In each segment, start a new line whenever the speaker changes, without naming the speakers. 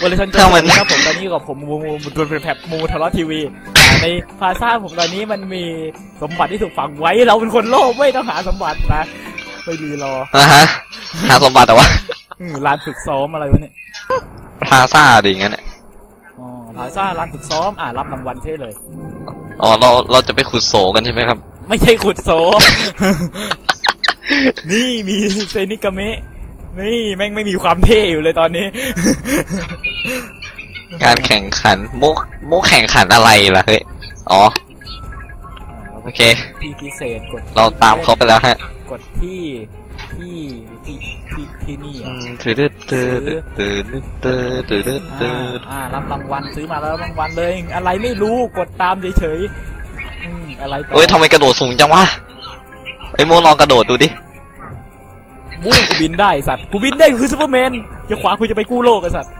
วันเลยชันเจอ
ถ้ามัน
ครับผมตอนนี้อยู่กับผมมูมูมูดูเป็นแผบมูทะเลาะทีวีอ่าในพาซ่าผมตอนนี้มันมีสมบัติที่ถูกฝังไว้เราเป็นคนโลภไม่ต้องหาสมบัตินะไม่รีรอ
นะฮะหาสมบัติแต่ว่า
อืมร้านฝึกซ้อมอะไรวะเนี่ย
พลาซ่าดิอย่างนั้นเนี่ย
อ๋อพาซ่าร้านฝึกซ้อมอ่ารับรางวัลใช่เลย
อ๋อเราเราจะไปขุดโสกันใช่ไหมครับ
ไม่ใช่ขุดโซนี่มีเซนิกาเมะ นี่แม่งไม่มีความเท่อยู่เลยตอนนี้
การแข่งขันโมโมแข่งขันอะไรล่ะเฮ้ย อ๋อ โอเค
ที่พิเศษกด
เราตามเขาไปแล้วฮะ
กดที่ที่ที่ที่ที่นี่
อื
อะ
มตื่นตื่นตื่นตื่นตื่นตื่นตื่
อ่านอ่ารับรางวัลซื้อมาแล้วรับรางวัลเลย อะไรไม่รู้กดตามเฉยๆอืมอะไรต่อ
เอ้ยทำไมกระโดดสูงจังวะไอ้ยโมลองกระโดดดูดิ
บู๊กูบินได้สัตว์กูบินได้กูคือซูเปอร์แมนจะขวากูจะไปกู้โลกไอ้สัตว์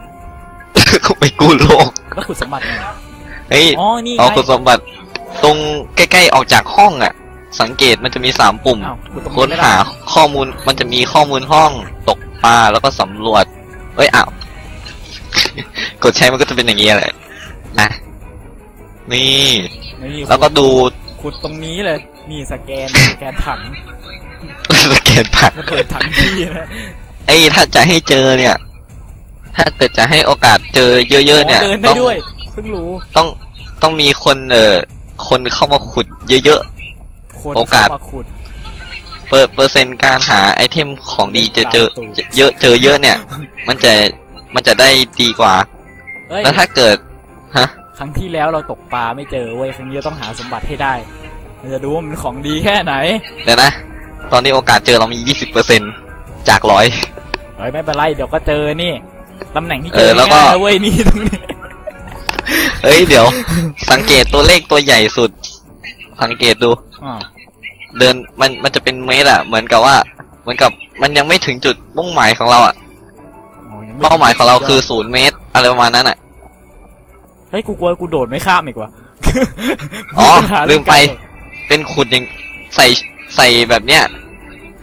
เขาไปกู้โลก
แล้วขุดสมบัติไง
เฮ้ย
อ๋อนี่ไง
เอาคุณสมบัติ ตรงใกล้ๆออกจากห้องอะ สังเกตมันจะมีสามปุ่ม
อ้าวกูตรง
ค้น
ไม่ได้
หาข้อมูลมันจะมีข้อมูลห้องตกปลาแล้วก็สำรวจ เอ้ยอ้าว กดใช้มันก็จะเป็นอย่างนี้แหละนะนี่
นี่
แล้วก็ดู
ขุดตรงนี้เลย นี่สแกนสแกนถัง
สแกนผ่าน
ระเบิดถังที่นะ
ไอ้ยถ้าจะให้เจอเนี่ย ถ้าเกิดจะให้โอกาสเจอเยอะๆเนี่ย
เดินได้
ต้อง
ด้วยเพิ่งรู้
ต้องต้องมีคนเอ่อคนเข้ามาขุดเยอะ
คน
โอกาส
เข้มขุด
ๆเปอร์เปอร์เซ็นต์การหาไอเทมของดีจะเจอจะเยอะเจอเยอะเนี่ย มันจะมันจะได้ดีกว่า
เอ้ย
แล้วถ้าเกิดฮะ
ครั้งที่แล้วเราตกปลาไม่เจอเว้ยครั้งนี้เราต้องหาสมบัติให้ได้เราจะดูว่ามันของดีแค่ไหน
เดี๋ยวนะ ตอนนี้โอกาสเจอเรามียี่สิบเปอร์เซ็นจากร้อย
เฮ้ยไม่เป็นไรเดี๋ยวก็เจอนี่ตำแหน่งที่เจ
เอ
อ
อแล้วก็
ง่ายๆนะเว้ยนี่ตรงนี้
เอ้ยเดี๋ยว สังเกตตัวเลขตัวใหญ่สุด สังเกตดู
อ่า
เดินมันมันจะเป็นเมตรอะเหมือนกับว่า เหมือนกับมันยังไม่ถึงจุดมุ่งหมายของเราอะ
โอ้ยังไเป้า
หมายของเราคือศูนย์เมตร อะไรประมาณนั้นอะ
เฮ้ยกูกลัวกูโดดไม่ข้ามอีกว่ะ
อ๋อ
หา
ลื
เรื่ง
มไป
การโดด
เป็นขุดอย่างใส่ใส่แบบเนี้ย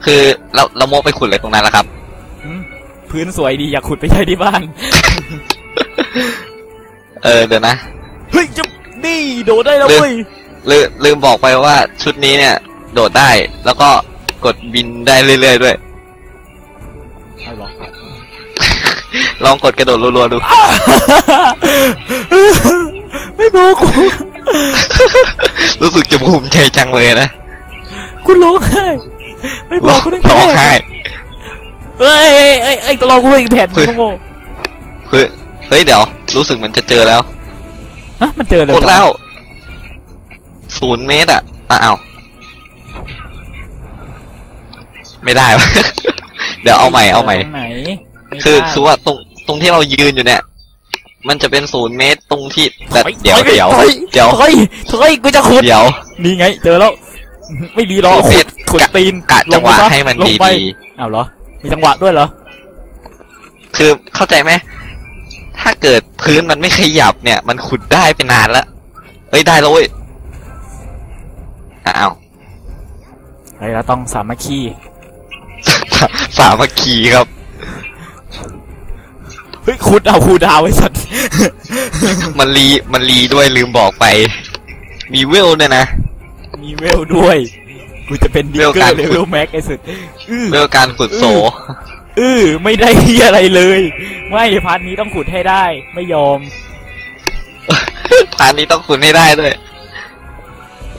คือเราเราโมไปขุดเลยตรงนั้นแล้วครับ
หืมพื้นสวยดีอยากขุดไปใช้ที่บ้าน
เออเดี๋ยวนะ
เฮ้ยจะนี่โดดได้แล้ว
ลืม
เว้ย
ลืมลืมบอกไปว่าชุดนี้เนี่ย โดดได้แล้วก็กดบินได้เรื่อยๆด้วย
เอาเหรอ
ลองกดกระโดดรัวๆดู
ไม่บอกกู
รู้สึกจะภูมิใจจังเลยนะ
กูร้องไห้ ไม่บอกกูได้
ร้องไห้
เฮ้ยเอ้ยเอ้ยเอ้ยตลอดกูอีกแผ่น
เฮ้ย
มึงโง่
เฮ้ยเฮ้ยเดี๋ยว รู้สึกมันจะเจอแล้ว
ฮะมันเจอเลย
กดแล้วศูนย์เมตรอะอะเอาไม่ได้วะเดี๋ยวเอาใหม่เอาใหม่
ตรงไหนไม่
คือ
ได้
คือว่าตรงตรงที่เรายืนอยู่เนี่ยมันจะเป็นศูนย์เมตรตรงที่แต่
ถอ
เดี๋ยว
ถอ
เดี๋ยว
ถอ
เดี๋ยว
ถอยถอยกูจะขุด
เดี๋ยว
นี่ไง เจอแล้ว ไม่ดีหรอก
ขุ
ขุ
ด
ดขุด
กะ
ตีน
กะจังหวะ
ลไปซ
ให้มัน
ลงไป
ดี
อ้าวเหรอ มีจังหวะด้วยเหรอ
ๆคือเข้าใจไหมถ้าเกิดพื้นมันไม่ขยับเนี่ย มันขุดได้ไปนานแล้วเฮ้ยได้แล้วเว้ยอ้าว
เฮ้ยเราต้องสามัคคี
สามัคคีครับ
เฮ้ยขุดเอาคูดาวไอ้สัตว์
มันรีมันรีด้วยลืมบอกไป มีเวลเนี่ยนะ
มีเวลด้วย กูจะเป็นดี
เวล
เกอ
การ
ร์เล
ขุด
เวลแม็กไอ้สุดอื้อ
เวลการขุดโส
อื้อไม่ได้เหี้ยอะไรเลย ไม่พาร์ทนี้ต้องขุดให้ได้ ไม่ยอม
พานนี้ต้องขุดให้ได้ด้วย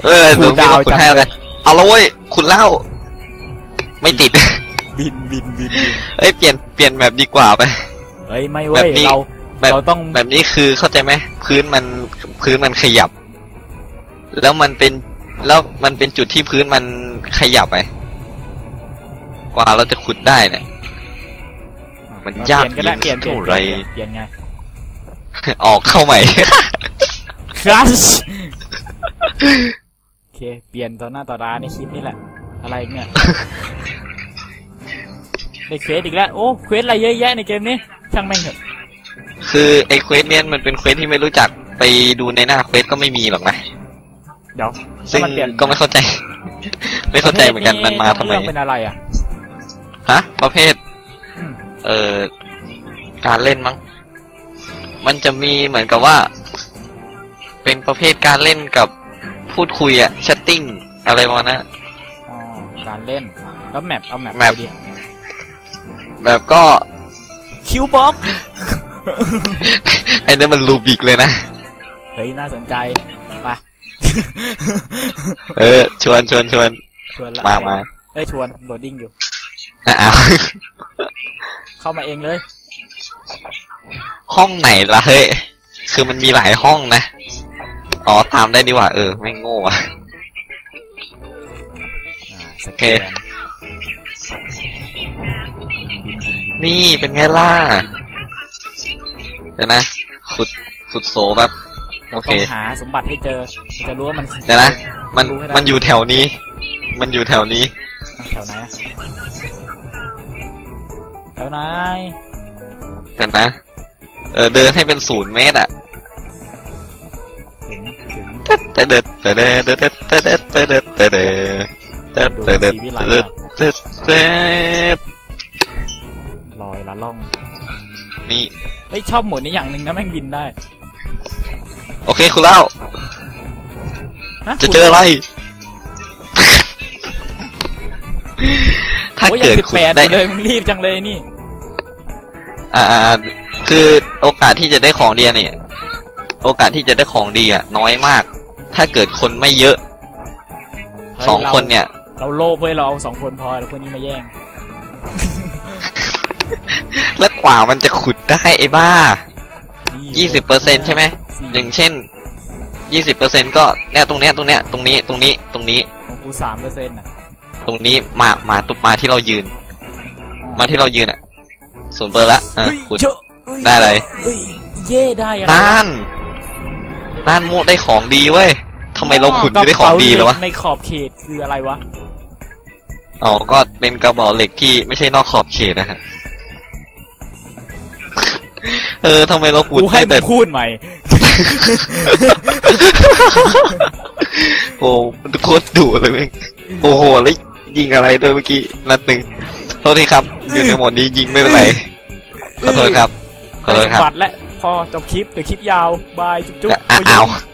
เออ
ขุ
เดี๋ย
ด
วพี่
ดาว
ต้องขุด
จัง
ให้แล้วกันเอาละเว้ยขุดเหล้าไม่ติด
บินบินบินบิน
เอ้ยเปลี่ยนเปลี่ยนแบบดีกว่าไป
เฮ้ยไม่เว้
แบ
ย
บนี้
เรา
แบบ
เราต้อง
แบบนี้คือเข้าใจไหมพื้นมันพื้นมันขยับ แล้วมันเป็นแล้วมันเป็นจุดที่พื้นมัน ขยับไป กว่าเราจะขุดได้เนี่ย มันยาก
เปลี่ยนก็ได้เปลี่ยนเปลี่ยน
เท่าไหร่
เปลี่ยนไง
ออกเข้าใหม่
ครัชโอเค เปลี่ยนต่อหน้าต่อตาในคลิปนี่แหละ อะไรเนี่ย ได้เควสอีกแล้ว โอ้เควสอะไรเยอะแยะในเกมนี้ ช่างแม่งเถอะ
คือไอ้เควสเนี่ยมันเป็นเควสที่ไม่รู้จักไปดูในหน้าเควสก็ไม่มีหรอกนะ
เดี๋ยว
ซึ่ง
แล้วมันเปลี่ยน
ก็ไม่เข้าใจ ไม่เข้าใจเหมือนกันมันมาทำไม
เรื่องเป็นอะไรอะ
ฮะ ประเภท
อืม
เอ่อ การเล่นมั้ง มันจะมีเหมือนกับว่า เป็นประเภทการเล่นกับพูดคุยอะแชทติ้งอะไรประมาณนั้น
อ๋อ การเล่น แล้วแมปเอาแมป
แมป
ไปดิ
แบบก็
คิวบ็อก
ไอ้นั่นมันรูบิกเลยนะ
เฮ้ย น่าสนใจไป
เออ ชวนชวนชวน
ชวนละ
มามา
เอ้ยชวนโหลดดิ้งอยู่
อะเอา
เข้ามาเองเลย
ห้องไหนล่ะเฮ้ย คือมันมีหลายห้องนะ อ๋อ ตามได้ดีกว่า เออ ไม่งโง่อะ
อ่าส
โอ
แก
เค
น
นี่เป็นไงล่ะ เดี๋ยวนะ ขุด ขุดโสแบบ โอเค
ต้องหาสมบัติให้เจอจะรู้ว่ามัน
เดี๋ยวนะ มันมันอยู่แถวนี้ มันอยู่แถวนี้
แถวไหนอะแถวไหน
เดี๋ยวนะ เออ เดินให้เป็นศูนย์เมตรอะ
ถึงถึง
เตเด็ดเตเด็ดเตเด็ดเตเด็ดเตเด็ดเตเด็ดเตเด็ดเตเด็ดเตเด็ดเตเด็ด
ลอยละล่อง
นี่
เฮ้ยชอบหมุนนี้อย่างหนึ่งนะแม่งบินได้
โอเคคุณเล่า
ฮ
จะเจออะไร ถ้า
โอ้ย
เกิด
สิบ
คุณ
แปด
ได้
เลยมึงรีบจังเลยนี่
อ่า คือโอกาสที่จะได้ของดีเนี่ย โอกาสที่จะได้ของดีอะ น้อยมาก ถ้าเกิดคนไม่เยอะ
เฮ้ย
สอง
เรา
คนเนี่ย
เราโลภเว้ยเราเอาสองคนพอแล้วคนนี้มาแย่ง
แล้วกว่ามันจะขุดได้ไอ้บ้า
นี่
ยี่สิบเปอร์เซ็นใช่ไหม
สี่
อย่างเช่นยี่สิบเปอร์เซ็นก็เนี่ยตรงเนี้ยตรงเนี้ยตรงนี้ตรงนี้ตรงนี้
ของกูสามเปอร์เซ็นต์อะ
ตรงนี้มามาตุกมาที่เรายืน มาที่เรายืนอะศูนย์เปอร์ละอะ
เฮ้ย
ขุด
เจ้าเฮ้ย
ได้เลย
เฮ้ยเย่ได้อะไร
น่านน่านโมได้ของดีเว้ยทำไมเราขุดไม่ได้ของดีเลยวะ
ในขอบเขตคืออะไรวะ
อ๋อก็เป็นกระบอกเหล็กที่ไม่ใช่นอกขอบเขตนะฮะเออทำไมเราขุด
กูให้
ได้
มึ
แต่
งพูดใหม่
โอ้มันโคตรดุเลยเว้ยโอ้โหแล้วยิงอะไรด้วยเมื่อกี้นัดหนึ่งโทษทีครับ อยู่ในโหมดนี้ยิงไม่เป็นไรขอโทษครับขอโทษครับ
บัตรและพอจบคลิปเดี๋ยวคลิปยาว บาย จุ๊บจุ๊บ
อะ
ไป
อ้าว
ยุ่ง